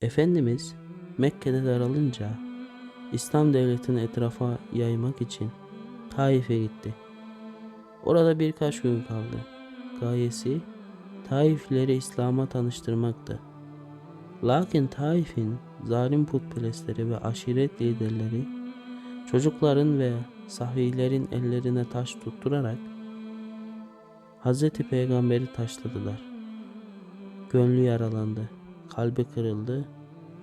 Efendimiz Mekke'de daralınca İslam devletini etrafa yaymak için Taif'e gitti. Orada birkaç gün kaldı. Gayesi Taiflileri İslam'a tanıştırmaktı. Lakin Taif'in zalim putperestleri ve aşiret liderleri çocukların ve sahvilerin ellerine taş tutturarak Hz. Peygamber'i taşladılar. Gönlü yaralandı, kalbi kırıldı,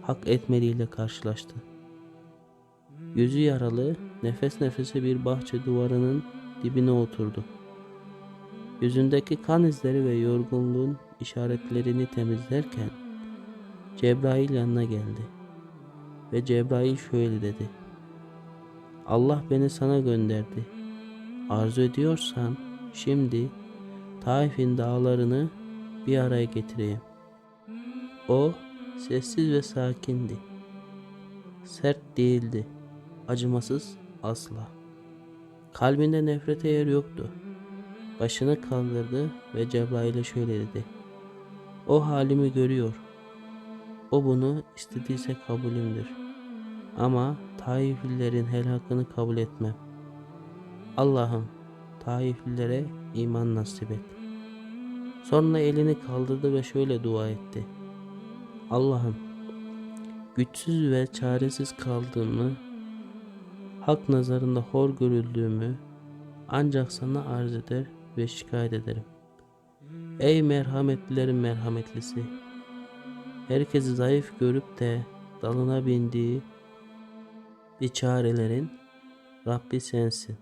hak etmeliyle karşılaştı. Yüzü yaralı, nefes nefese bir bahçe duvarının dibine oturdu. Yüzündeki kan izleri ve yorgunluğun işaretlerini temizlerken Cebrail yanına geldi. Ve Cebrail şöyle dedi. Allah beni sana gönderdi. Arzu ediyorsan şimdi Taif'in dağlarını bir araya getireyim. O sessiz ve sakindi. Sert değildi. Acımasız asla. Kalbinde nefrete yer yoktu. Başını kaldırdı ve Cebrail'e şöyle dedi. O halimi görüyor. O bunu istediyse kabulümdür. Ama Taiflilerin helakını kabul etmem. Allah'ım Taiflilere iman nasip et. Sonra elini kaldırdı ve şöyle dua etti. Allah'ım güçsüz ve çaresiz kaldığımı, hak nazarında hor görüldüğümü ancak sana arz eder ve şikayet ederim. Ey merhametlilerin merhametlisi! Herkesi zayıf görüp de dalına bindiği bir çarelerin Rabbi sensin.